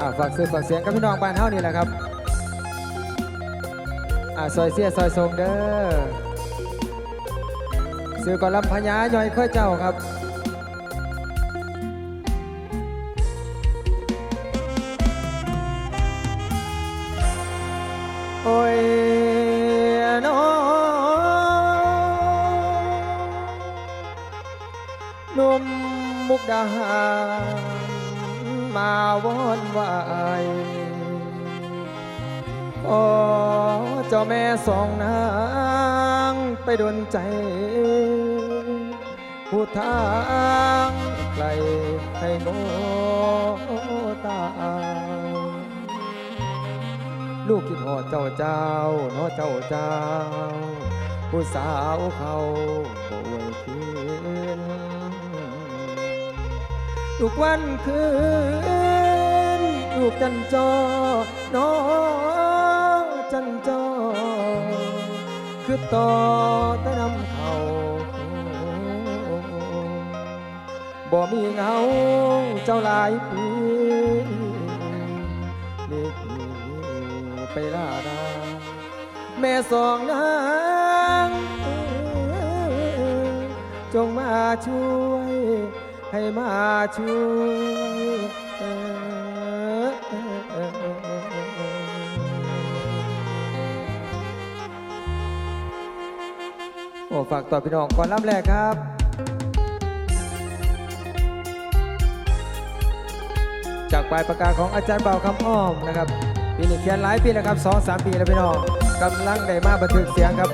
อ่าฝากซื้อฝากเสียงกับพี่น้องบ้านเฮานี่แหละครับอ่าซอยเสียซอยทรงเด้อซื้อก่อนลำพญาย่อยค่อยเจ้าครับโอ้ยน้อนุ่มมุกดาหาร มาวอนไหวายขอเจ้าแม่สองนางไปดนใจผู้ทางไกลให้โง่ตา ลูกคิดหอดเจ้าเจ้าเนาะเจ้าเจ้า ผู้สาวเขาโวยคืน ทุกวันคืนลูกจันจอเนาะจันจอ คือต่อต่นำเขาบ่มีเงาเจ้าหลายปีนี่ไปล่าดาแม่สองนางจงมาช่วย ให้มาช่วยโอ้ฝากต่อพี่น้องก่อนรับแรกครับจากปลายปากกาของอาจารย์เบาคำอ้อมนะครับปีนี้เขียนหลายปีแล้วครับสองสามปีแล้วพี่น้องกำลังได้มาบันทึกเสียงครับ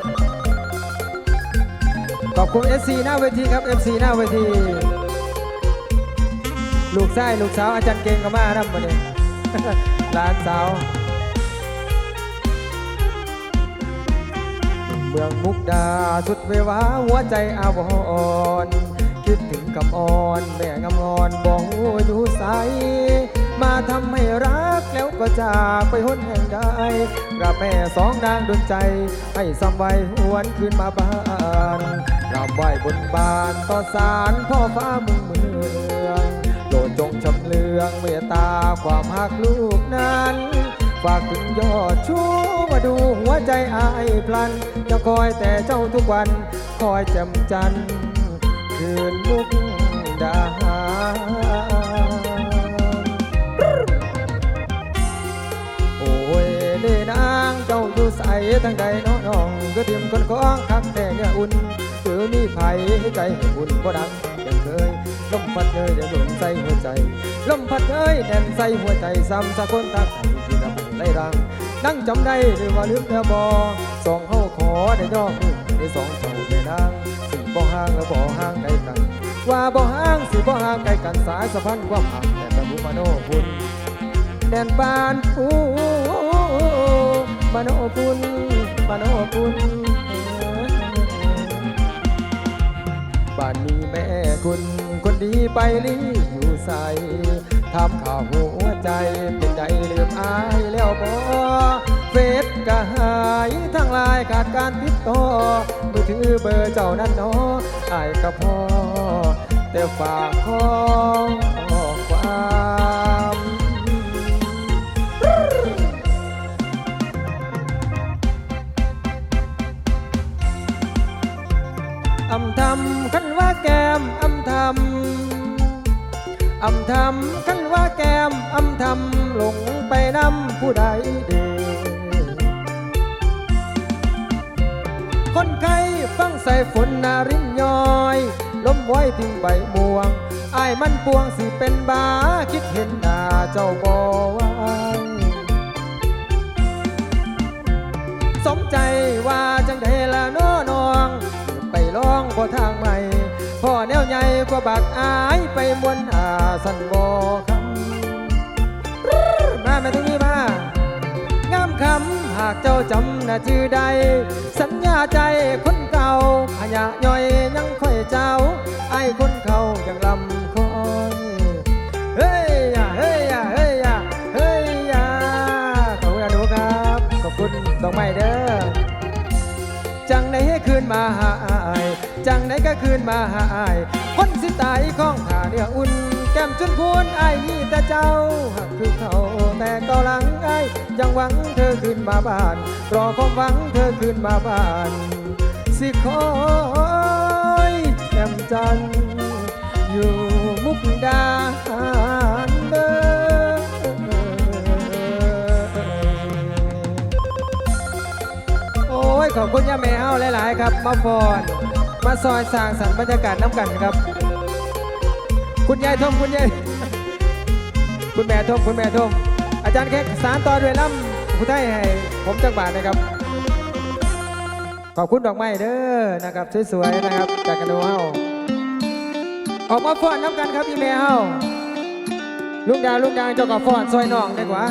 ขอบคุณ SC หน้าเวทีครับ FC หน้าเวที ลูกชายลูกสาวอาจารย์เก่งก็มานะมาเนี่ยหลานสาวเมืองมุกดาสุดเววาหัวใจอาวรณ์คิดถึงคำอ่อนแม่งามงอนบอกอยู่ใสมาทำให้รักแล้วก็จากไปหนแห่งใดกราบแม่สองนางดวงใจ ให้ซ้ำไว้หวนคืนมาบ้านกราไหวบนบานต่อสารพ่อฟ้าเมุงเมือง จงชำเลืองเมตตาความหักลูกนั้น ฝากถึงยอดชูมาดูหัวใจอายพลัน จะคอยแต่เจ้าทุกวันคอยจำจัน คืนมุกดาหาโอ้ยเด้นางเจ้าอยู่ใสทางใดน้องน้องก็ทิมคนของคักแต่เนื้ออุ่นหรือมีไผให้ใจให้อุ่นก็ดังยังเคย ลมพัดเงยเดี๋ยวหนุนใส่หัวใจ ลมพัดเงยแน่นใส่หัวใจซ้ำสะคนตาไข่ที่ทำให้ไล่รังนั่งจำได้หรือว่าลืมแล้วบอสองเฮาขอได้ยอมได้สองเจ้าได้นางสิบ่ห่างแล้วบ่ห่างไกลกัน ว่าบ่ห่างสิบ่ห่างไกลกันสายสะพันความหักแต่ตะบุมาโนบุญแดนบานผูมาโนบุญมาโนบุญ บ้านนี้แม่คุณคนดีไปลีอยู่ใส่ทำข่าวหัวใจเป็นใจลืมอายแล้วบอเฟซก็หายทั้งลายขาดการติดต่อมือถือเบอร์เจ้านั้นเนออายก็พอแต่ฝากข้อความ อำทำคันว่าแก้มอำทำอำทำคันว่าแก้มอำทำหลงไปนำผู้ใดเดคนไข้ฟังใส่ฝนนารินย้อยล้มไว้ทิ้งใบม่วงอายมันปวงสิเป็นบาคิดเห็นหน้าเจ้าบ่ไหวสมใจ องพอทางใหม่พ่อแนวใหญ่กว่าบักอายไปมวนอาสันบอคำมาแม่ตรงนี้มางามคำหากเจ้าจำน่าชื่อใด สัญญาใจคนเก่าพญาย่อยยังค่อยเจ้าไอ้คนเขายังลำ คืนมาหาอาย คนสิตายของขาเนื้ออุ่น แก้มจุนพูนไอ้ายมีแต่เจ้าหักคือเขาแต่เก็หลังไอ้ายยังหวังเธอขึ้นมาบ้าน รอความหวังเธอขึ้นมาบ้าน สิคอยแจ่มจันอยู่มุกดาหารเด้อโอ้ยขอบคุณย่าแมวหลาย ๆ ครับ มาฟอน มาซอยสร้างสรรค์บรรยากาศน้ำกันครับ คุณยายทมคุณยายคุณแม่ทมคุณแม่ทมอาจารย์แขกสารต่อด้วยล่ำผู้ไทยให้ผมจังบาทนะครับ ขอบคุณดอกไม้เด้อนะครับสวยๆนะครับ จากกันดูเฮาออกมาฟ้อนน้ำกันครับพี่แม่เฮาลุงดาวลุงดางเจ้าก็ฟ้อนซอยน้องดีกว่า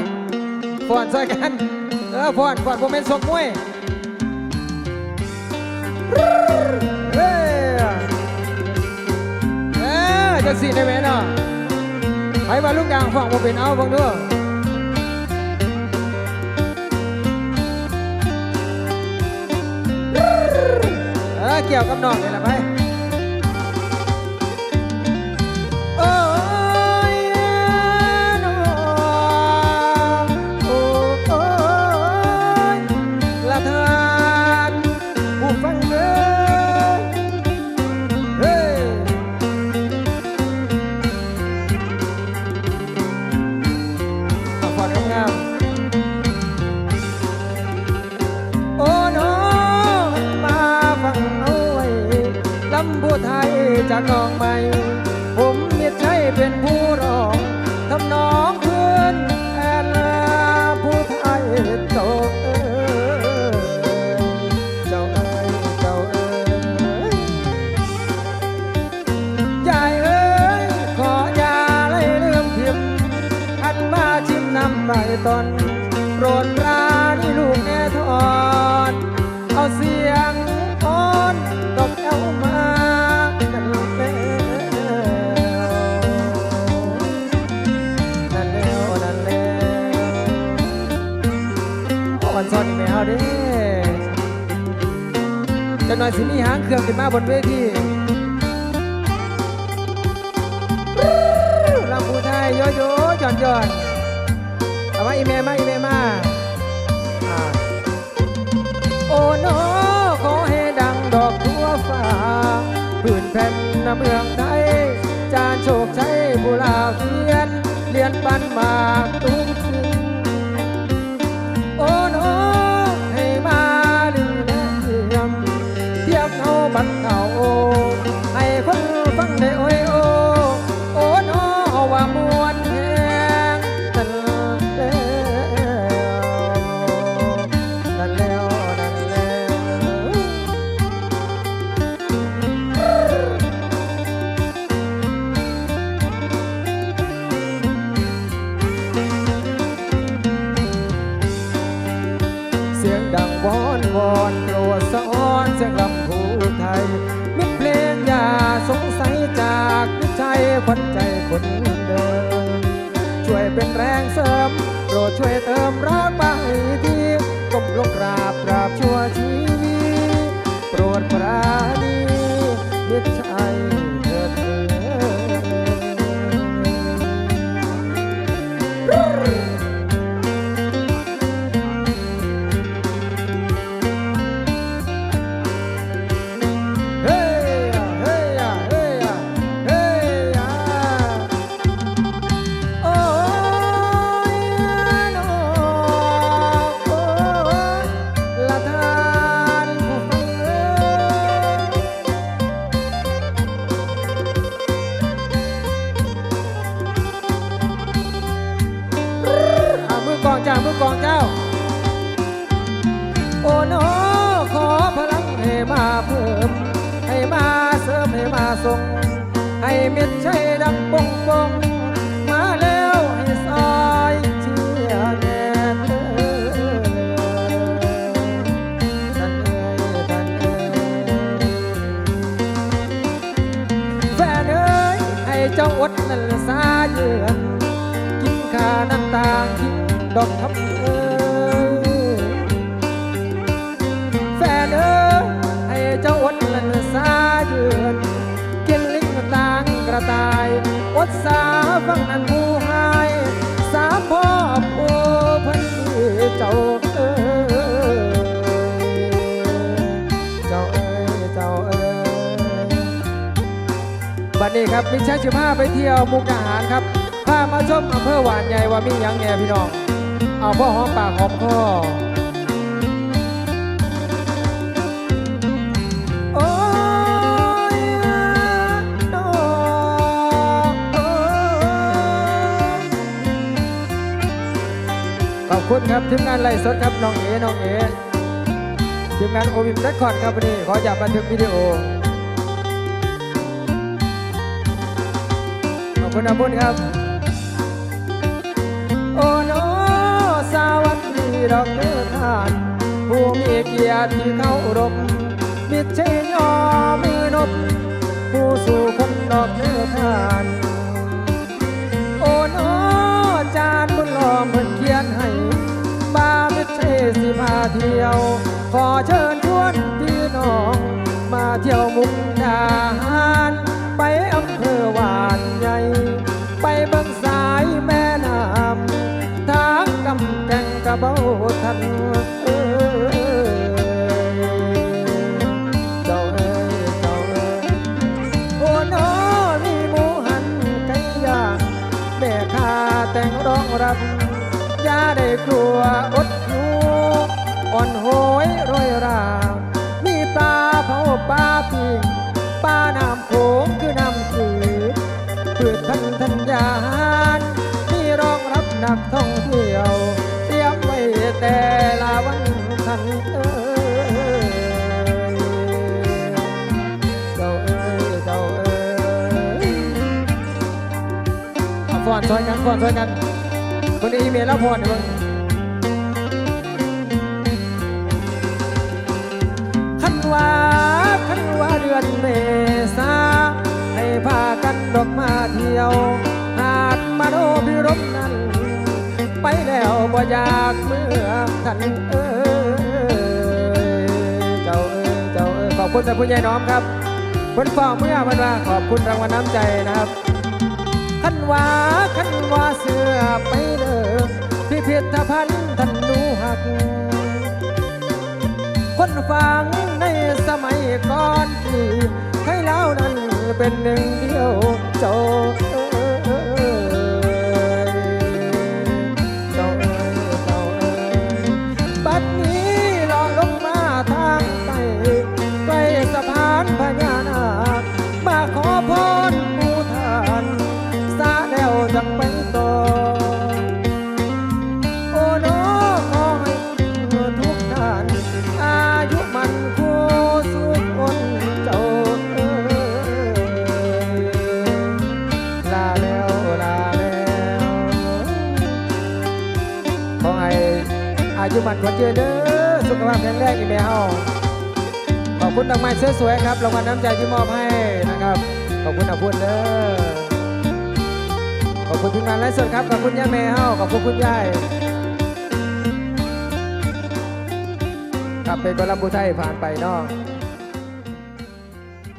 ฟ้อนซอยกันเออฟ้อนฟ้อนผมเป็นศกมวยเฮ้ย จะสีได้ไหมเนาะไปมาลูกดังฟังผมเป็นเอาฟังด้วยเออเกี่ยวกับน้องนี่แหละไป ตนโปรดปรานี่ลูกแน่ทอน เอาเสียงอ้อนตบเอวมานั่นแล้วนั่นแล้วนั่นแล้วอ่อนซอนอีกแมวเด้จะหน่อยสิมีหางเครื่องขึ้นมาบนเวทีลำพูไทยโยโย่หย่อนหย่อน มาอีเมมาอีเมมาโอ้โนขอให้ดังดอกทั่วฟ้าพื้นแผ่นนเมืองไทยจานโชคชัยบุราเขียนเรียนปันมาตุ้ง ตรใจขวัญใจคนเดิมช่วยเป็นแรงเสริม ริมให้มาส่งให้เม็ดใช่ดังปงปงมาแล้วให้ซอยเชียร์แน่เด้อท่านเอ้ยท่านเอ้ยแฟนเอ้ยให้เจ้าอดนั่นสาเยือนกินข้าน้ำตากินดอกคำ มิตรชัยสิบห้าไปเที่ยวมุกดาหารครับพามาชมอำเภอหวานใหญ่ว่ามีหยังแหน่พี่น้อง เอาพ่อหอมปากหอมคอโอ้ยน้องโอ้ยขอบคุณครับทีมงานไล่สดครับน้องเอ๋น้องเอ๋ทีมงานโอวิมเรคคอร์ดครับวันนี้ขอจับบันทึกวิดีโอ คุณอาบุญครับ โอ้โนสวัสดีดอกเตอทาน ผู้มีเกียรติเข้ารบมิตรเชยยอมือนบผู้สู่คนดอกเตอทาน โอ้โนจานบุญลอมเพิ่นเขียนให้บามิตรเชยสิพาเที่ยว ขอเชิญชวนพี่น้อง มาเที่ยวมุก ได้กลัวอดอยู่อ่อนโหยโรยรามีปลาเผาปลาปิงปลาน้ำโขงคือน้ำจืดพืชพันธัญญาหารที่รองรับนักท่องเที่ยว เตรียมไว้แต่ละวันทันเอ้ยเจ้าเอ้ยเจ้าเอ้ยเอาฟอนซอยกันฟอนซอยกัน คนนี้อีเมลแล้วพอเดี๋ยวขันว่าขันว่าเดือนเมษาให้พากันดอกมาเที่ยว หาดมาโนพิรมนั้น ไปแล้วบ่อยากเมื่อทันเอ้ยเจ้าเอ้ยเจ้าเอ้ยขอบคุณแต่ผู้ใหญ่น้อมครับคนฝ่าเมื่อมันว่าขอบคุณรางวัลน้ำใจนะครับ ขันว่าขันว่าเสื้อไปเด้อพิพิธภัณฑ์ท่านดูหัก คนฟังในสมัยก่อนที่ให้เล่านั้นเป็นหนึ่งเดียวเจ้า อายุมันคนเจอเด้อสุขภาพแข็งแรงอีแมวขอบคุณดอกไม้สวยๆครับรางวัลน้ำใจที่มอบให้นะครับ ขอบคุณอาพุนเด้อขอบคุณทีมงานไลฟ์สดครับขอบคุณย่าแม่เฮาขอบคุณคุณยายครับเป็นกอลัมบูไทยผ่านไปนอก